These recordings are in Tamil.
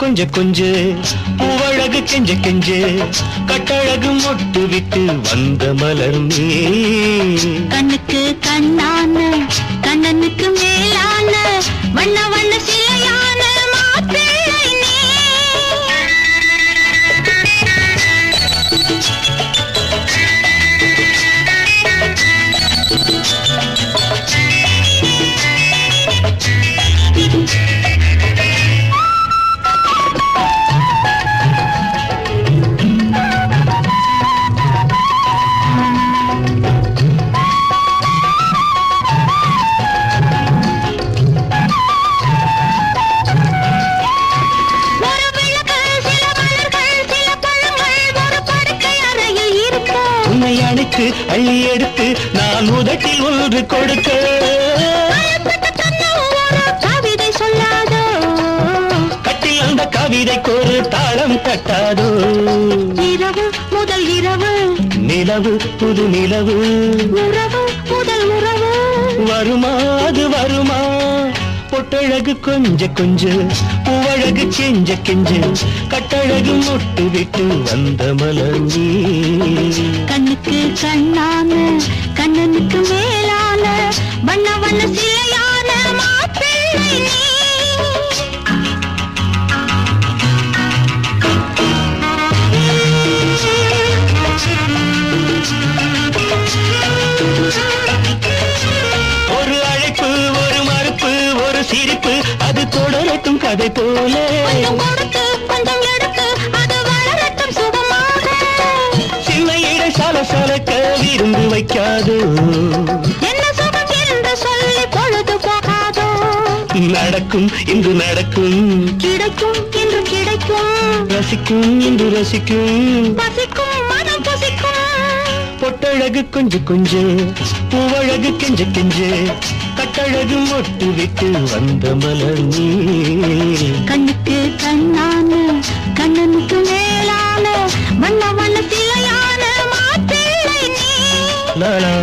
கொஞ்ச கொஞ்ச பூவழகு கெஞ்ச கெஞ்ச கட்டழகு மொட்டு விட்டு வந்த மலர் நீ. கண்ணுக்கு கண்ணான கண்ணனுக்கு மேலான வண்ண வண்ண நிலவு புது நிலவு. உறவு முதல் உறவு. வருமா அது வருமா? பொட்டழகு கொஞ்ச கொஞ்ச. பூவழகு கெஞ்ச கெஞ்ச. கட்டழகு மொட்டு விட்டு வந்த மலர் நீ கண்ணுக்கு கண்ணான கண்ணனுக்கு மேலான வண்ண வண்ண சிலையான காட்டும் கதை போல. சின்ன இடை சல சலக்க விருந்து வைக்காது. நடக்கும் இன்று நடக்கும். கிடைக்கும் இன்று கிடைக்கும். ரசிக்கும் இன்று ரசிக்கும். பசிக்கும் மனம் பசிக்கும். பொட்டழகு கொஞ்சம் கொஞ்சம் பூவழகு கெஞ்சு கெஞ்சு. கட்டழகு மொட்டு விட்டு வந்த மலர் நீ கண்ணுக்கு கண்ணான கண்ணனுக்கு மேலான வண்ண வண்ண சிலையான மாப்பிள்ளை நீ லலா,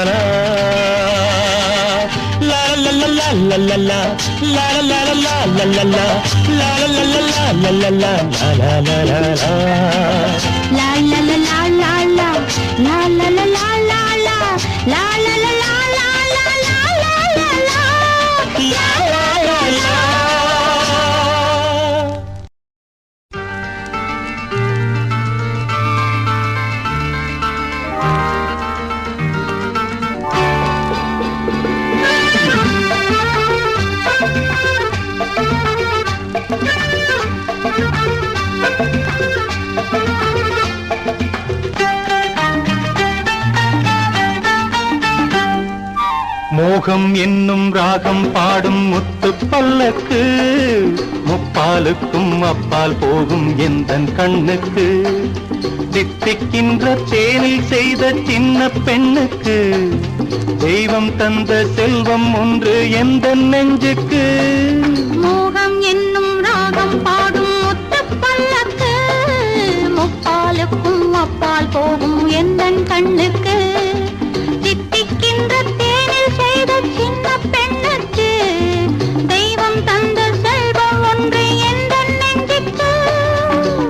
லலா, லலலலலலலலா, லலலலலலலலா, லலலலலலலலலா, லலலலலலா. லா மோகம் என்னும் ராகம் பாடும் முத்து பல்லக்கு முப்பாலுக்கும் அப்பால் போகும் எந்த கண்ணுக்கு. தித்திக்கின்ற தேனில் செய்த சின்ன பெண்ணுக்கு. தெய்வம் தந்த செல்வம் ஒன்று எந்த நெஞ்சுக்கு. போகும் எந்த கண்ணுக்கு? தித்திக்கின்ற தேனில் செய்த சின்ன பெண்ணுக்கு தெய்வம் தந்த செல்வம் ஒன்று எந்தன் நெஞ்சுக்கு?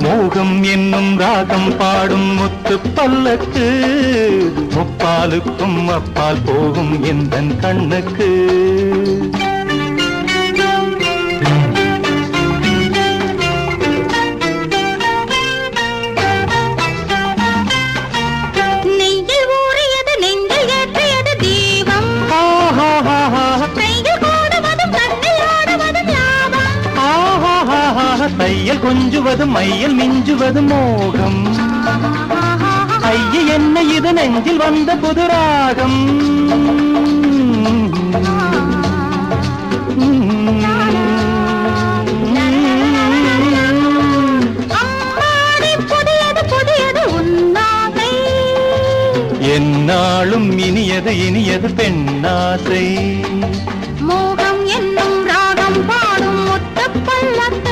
மோகம் என்னும் ராகம் பாடும் முத்து பல்லக்கு. முப்பாலுக்கும் அப்பால் போகும் எந்த கண்ணுக்கு? தையல் கொஞ்சுவதும் மையல் மிஞ்சுவதும் மோகம். ஐய என்ன இது நெஞ்சில் வந்த புது ராகம் அம்மாடி புதியது புதியது உன்னாகை என்னாலும் இனியது இனியது பெண்ணாசை. மோகம் என்னும் ராகம் பாடும் முத்த பல்லக்கு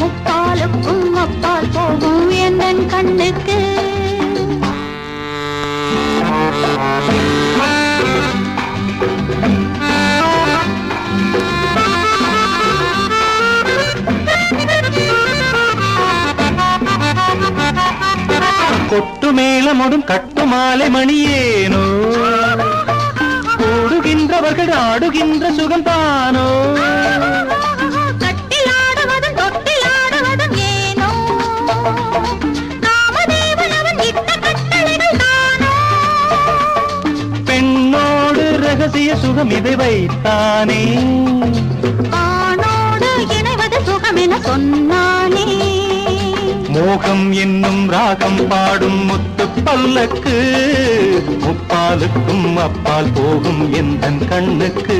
முப்பாலுக்கும் அப்பால் போகும் என் கண்ணுக்கு? கொட்டு மேளமோடும் கட்டுமாலை மணியேனோ? கூடுகின்றவர்கள் ஆடுகின்ற சுகம் பெண்ணோடு ரகசிய சுகம் இதை வைத்தானே. ஆணோடு இணைவது சுகம் என சொன்னானே. மோகம் என்னும் ராகம் பாடும் முத்து பல்லக்கு முப்பாலுக்கும் அப்பால் போகும் எந்த கண்ணுக்கு.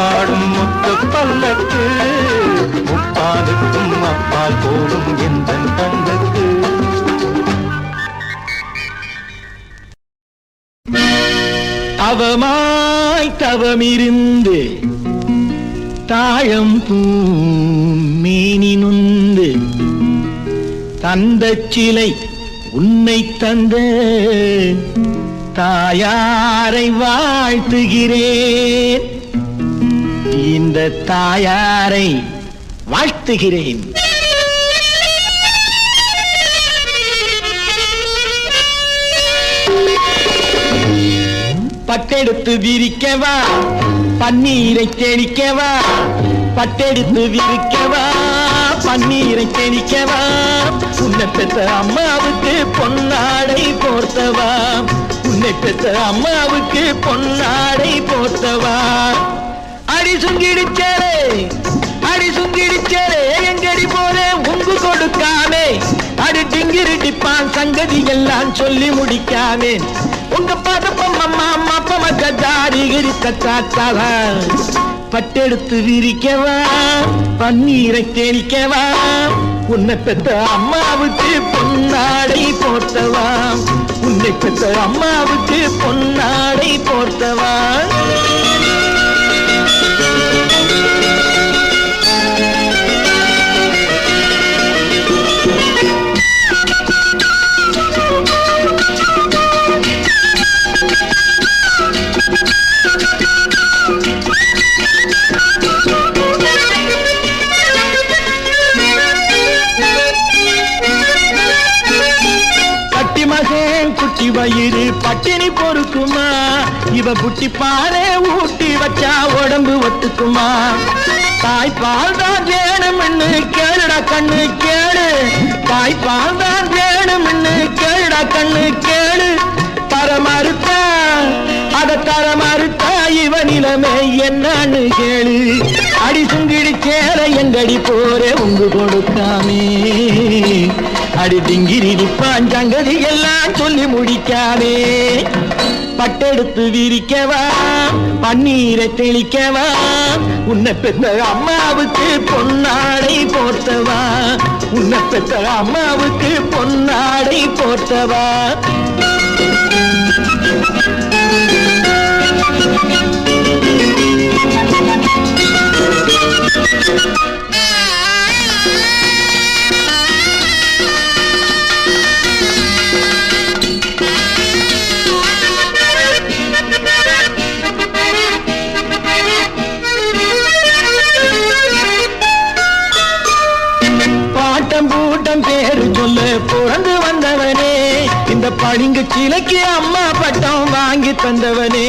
பாடும் முத்து பல்லக்கு. முப்பாலுக்கும் அப்பால் போடும் எந்த கண்ணுக்கு. அவமாய் தவமிருந்து தாழம் பூமேனி நொந்து. தந்த சிலை உன்னை தந்த தாயாரை வாழ்த்துகிறேன். இந்த தாயாரை வாழ்த்துகிறேன். பட்டெடுத்து விரிக்கவா? பன்னீரை தெளிக்கவா பட்டெடுத்து விரிக்கவா? பன்னீரை தெளிக்கவா உன்னை பெற்ற அம்மாவுக்கு பொன்னாடை போர்த்தவா? உன்னை பெற்ற அம்மாவுக்கு பொன்னாடை போர்த்தவா? அடி சுங்கிடிச்சேரே அடி சுங்கிடிச்சேரே எங்கடி போதே உங்கு கொடுக்காமே. அடி டிங்கிரிடிப்பான் சங்கதி எல்லாம் சொல்லி முடிக்காமே. உங்க பதப்பம் அம்மா அம்மா பமக்க தாரி கிரிக்கத்தாத்தாவா பட்டெடுத்து விரிக்கவா பன்னீரை தேனிக்கவா. உன்னை பெத்த அம்மாவுக்கு பொன்னாடை போர்த்தவா. உன்னை பெத்த அம்மாவுக்கு பொன்னாடை போர்த்தவா. குட்டி வயிறு பட்டினி பொறுக்குமா? இவ குட்டி பாலே ஊட்டி வச்சா உடம்பு ஒத்துக்குமா? தாய்ப்பால் தான் வேணும்னு கேளுடா கண்ணு கேளு. தாய்ப்பால் தான் வேணும்னு கேளுடா கண்ணு கேளு. தர மறுத்தா அத தர மறுத்தா இவ நிலைமை என்னன்னு கேளு. அடி சுங்கிடி சேர எங்கடி போற உங்கு கொடுக்காமே. அடிதிங்கிரி பாஞ்சங்கதி எல்லாம் சொல்லி முடிக்காதே பட்டெடுத்து விரிக்கவா பன்னீரை தெளிக்கவா உன்னை பெற்ற அம்மாவுக்கு பொன்னாடை போர்த்தவா உன்னை பெற்ற அம்மாவுக்கு பொன்னாடை போர்த்தவா Thank you. பிறந்து வந்தவனே இந்த பளிங்கு சிலைக்கு அம்மா பட்டம் வாங்கி தந்தவனே.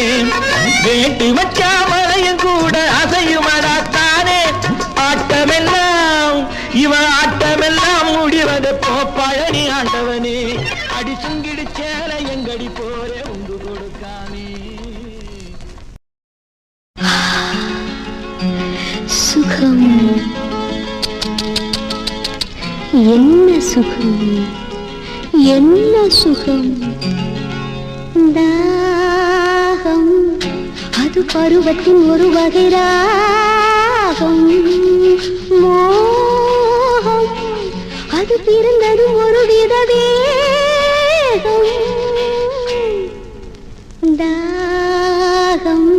வேட்டி வச்சா மலையும் கூட அசையுமடாத்தானே ஆட்டமெல்லாம் இவன் ஆட்டமெல்லாம் முடிவது போ ஆண்டவனே. அடி சுங்கிடு சேலை எங்கடி போரே உண்டு கொடுக்கானே என்ன சுகம்? என்ன சுகம்? தாகம். அது பருவத்தின் ஒரு வகை ராகம். மோகம். அது பிறந்தது ஒரு வித வேகம் தாகம்.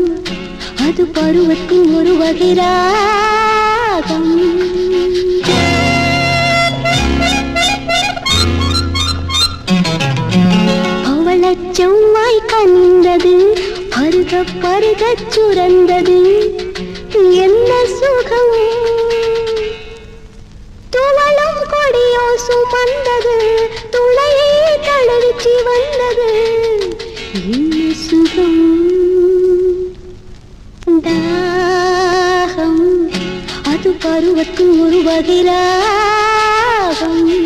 அது பருவத்தின் ஒரு வகை ராகம். அவளச் செவ்வாய் பருகச் சுரந்தது. என்ன சுகம்? துவளும் கொடியோ சுமந்தது. துளையை தளர்ச்சி வந்தது. என்ன சுகம்? தாகம். அது பருவத்தின் ஒரு வகிராகம்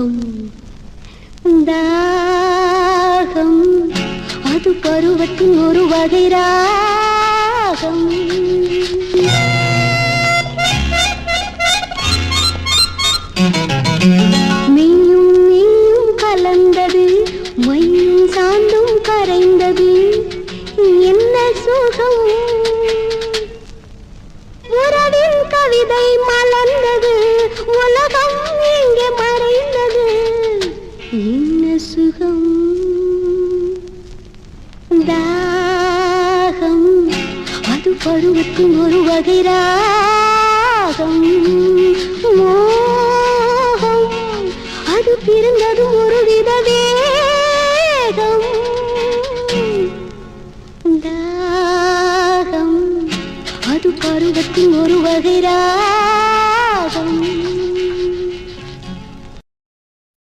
தாகம் தாகம். அது பருவத்தின் ஒரு வகை ராகம். thank you அது பருவத்தின் ஒரு வகை ராகம். மோகம். அது பிறந்ததும் ஒரு வித வேகம். தாகம். அது பருவத்தின் ஒரு வகை ராகம்